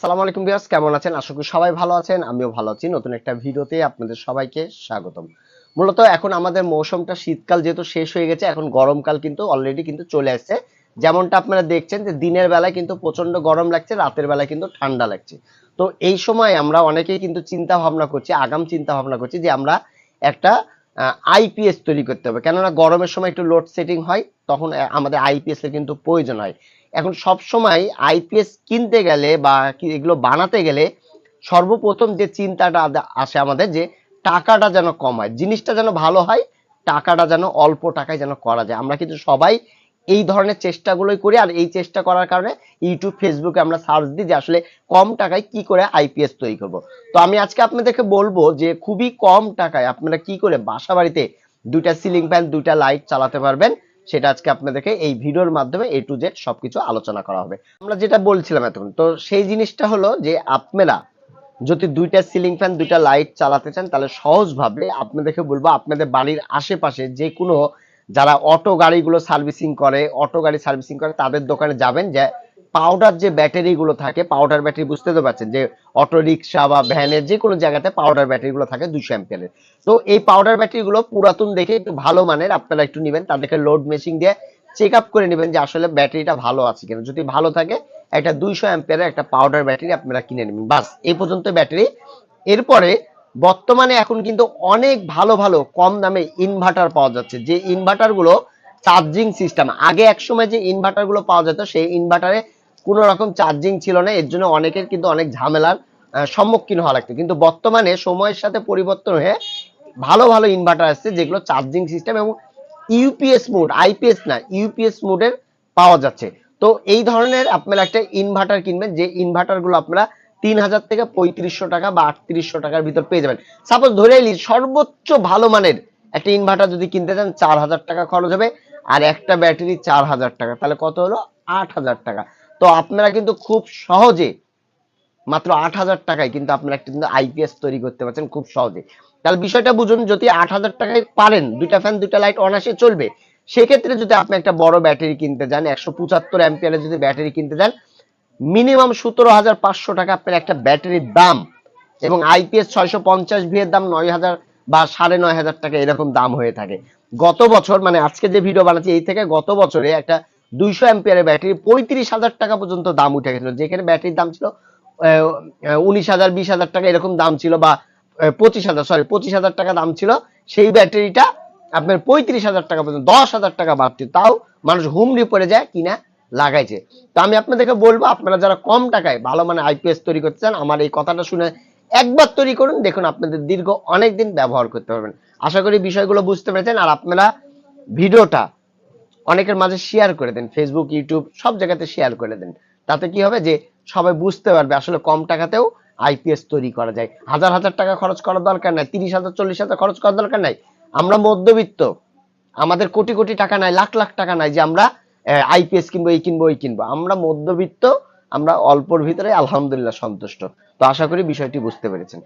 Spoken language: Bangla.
আসসালামু আলাইকুম ভিউয়ার্স, কেমন আছেন? আশা করি সবাই ভালো আছেন, আমিও ভালো আছি। নতুন একটা ভিডিওতে আপনাদের সবাইকে স্বাগতম। মূলত এখন আমাদের মৌসুমটা শীতকাল যেহেতু শেষ হয়ে গেছে, এখন গরমকাল কিন্তু অলরেডি কিন্তু চলে আসছে। যেমনটা আপনারা দেখছেন যে দিনের বেলায় কিন্তু প্রচণ্ড গরম লাগছে, রাতের বেলায় কিন্তু ঠান্ডা লাগছে। তো এই সময় আমরা অনেকেই কিন্তু চিন্তা ভাবনা করছি, আগাম চিন্তা ভাবনা করছি যে আমরা একটা আইপিএস তৈরি করতে হবে। কেননা গরমের সময় একটু লোড সেটিং হয়, তখন আমাদের আইপিএস এর কিন্তু প্রয়োজন হয়। এখন সব সময় আইপিএস কিনতে গেলে বা এগুলো বানাতে গেলে সর্বপ্রথম যে চিন্তাটা আসে আমাদের যে টাকাটা যেন কম হয়। জিনিসটা যেন ভালো হয়, টাকাটা যেন অল্প টাকায় যেন করা যায়। আমরা কিন্তু সবাই এই ধরনের চেষ্টাগুলোই করি আর এই চেষ্টা করার কারণে ইউটিউব ফেসবুকে আমরা সার্চ দিই যে আসলে কম টাকায় কি করে আইপিএস তৈরি করব। তো আমি আজকে আপনাদেরকে বলব যে খুবই কম টাকায় আপনারা কি করে বাসা বাড়িতে দুইটা সিলিং ফ্যান দুইটা লাইট চালাতে পারবেন, সেটা আজকে আপনাদেরকে এই ভিডিওর মাধ্যমে এ টু জেড সবকিছু আলোচনা করা হবে। আমরা যেটা বলছিলাম এতক্ষণ, তো সেই জিনিসটা হলো যে আপনারা যদি দুইটা সিলিং ফ্যান দুইটা লাইট চালাতে চান, তাহলে সহজভাবে আপনাদেরকে বলব আপনাদের বাড়ির আশেপাশে যে কোনো যারা অটো গাড়িগুলো সার্ভিসিং করে, অটো গাড়ি সার্ভিসিং করে, তাদের দোকানে যাবেন যে পাউডার যে ব্যাটারি গুলো থাকে পাউডার ব্যাটারি বুঝতে তো পারছেন যে অটো রিক্সা বা ভ্যানের যে কোনো জায়গাতে পাউডার ব্যাটারি গুলো থাকে দুশো অ্যাম্পিয়ারের তো এই পাউডার ব্যাটারি গুলো পুরাতন দেখে একটু ভালো মানের, আপনারা একটু নেবেন, তাদেরকে লোড মেশিন দিয়ে চেক আপ করে নেবেন যে আসলে ব্যাটারিটা ভালো আছে কিনা। যদি ভালো থাকে, একটা দুইশো অ্যাম্পিয়ারের একটা পাউডার ব্যাটারি আপনারা কিনে নেবেন। বাস, এই পর্যন্ত ব্যাটারি এরপরে বর্তমানে এখন কিন্তু অনেক ভালো ভালো কম দামে ইনভার্টার পাওয়া যাচ্ছে। যে ইনভার্টারগুলো চার্জিং সিস্টেম আগে এক সময় যে ইনভার্টারগুলো পাওয়া যেত, সেই ইনভার্টারে কোনো রকম চার্জিং ছিল না, এর জন্য অনেকের কিন্তু অনেক ঝামেলার সম্মুখীন হওয়া লাগতো। কিন্তু বর্তমানে সময়ের সাথে পরিবর্তন হয়ে ভালো ভালো ইনভার্টার আসছে, যেগুলো চার্জিং সিস্টেম এবং ইউপিএস মোড আইপিএস না ইউপিএস মোডের পাওয়া যাচ্ছে। তো এই ধরনের আপনারা একটা ইনভার্টার কিনবেন, যে ইনভার্টারগুলো আপনারা তিন হাজার থেকে পঁয়ত্রিশশো টাকা বা আটত্রিশশো টাকার ভিতর পেয়ে যাবেন। সাপোজ ধরে নিই, সর্বোচ্চ ভালো মানের একটা ইনভার্টার যদি কিনতে চান চার হাজার টাকা খরচ হবে। আর একটা ব্যাটারি চার হাজার টাকা, তাহলে কত হলো? আট হাজার টাকা। তো আপনারা কিন্তু খুব সহজে, মাত্র আট হাজার টাকায় কিন্তু আপনারা একটা কিন্তু আইপিএস তৈরি করতে পারছেন খুব সহজে। তাহলে বিষয়টা বুঝুন, যদি আট হাজার টাকায় পারেন, দুইটা ফ্যান দুইটা লাইট অনাসে চলবে। সেক্ষেত্রে যদি আপনি একটা বড় ব্যাটারি কিনতে যান, একশো পঁচাত্তর অ্যাম্পিয়ারের যদি ব্যাটারি কিনতে যান মিনিমাম সতেরো হাজার পাঁচশো টাকা আপনার একটা ব্যাটারির দাম। এবং আইপিএস ছয়শো পঞ্চাশ ভি এর দাম নয় হাজার বা সাড়ে নয় হাজার টাকা এরকম দাম হয়ে থাকে। গত বছর মানে আজকে যে ভিডিও বানাচ্ছি, এই থেকে গত বছরে একটা দুইশো অ্যাম্পিয়ারের ব্যাটারি পঁয়ত্রিশ হাজার টাকা পর্যন্ত দাম উঠে গেছিল। যেখানে ব্যাটারির দাম ছিল উনিশ হাজার, বিশ হাজার টাকা এরকম দাম ছিল বা পঁচিশ হাজার সরি পঁচিশ হাজার টাকা দাম ছিল। সেই ব্যাটারিটা আপনার পঁয়ত্রিশ হাজার টাকা পর্যন্ত, দশ হাজার টাকা বাড়তি। তাও মানুষ হুমড়ি পড়ে যায় কিনা লাগাইছে। তো আমি আপনাদেরকে বলব, আপনারা যারা কম টাকায় ভালো মানে আইপিএস তৈরি করতে চান, আমার এই কথাটা শুনে একবার তৈরি করুন, দেখুন আপনাদের দীর্ঘ অনেক দিন ব্যবহার করতে পারবেন। আশা করি বিষয়গুলো বুঝতে পেরেছেন, আর আপনারা ভিডিওটা অনেকের মাঝে শেয়ার করে দেন ফেসবুক ইউটিউব সব জায়গাতে শেয়ার করে দেন। তাতে কি হবে যে সবাই বুঝতে পারবে আসলে কম টাকাতেও আইপিএস তৈরি করা যায়। হাজার হাজার টাকা খরচ করার দরকার নাই, তিরিশ হাজার, চল্লিশ হাজার খরচ করার দরকার নাই। আমরা মধ্যবিত্ত, আমাদের কোটি কোটি টাকা নাই, লাখ লাখ টাকা নাই যে আমরা আইপিএস কিনবো, এই কিনবো, ওই কিনবো। আমরা মধ্যবিত্ত, আমরা অল্পর ভিতরে আলহামদুলিল্লাহ সন্তুষ্ট। তো আশা করি বিষয়টি বুঝতে পেরেছেন।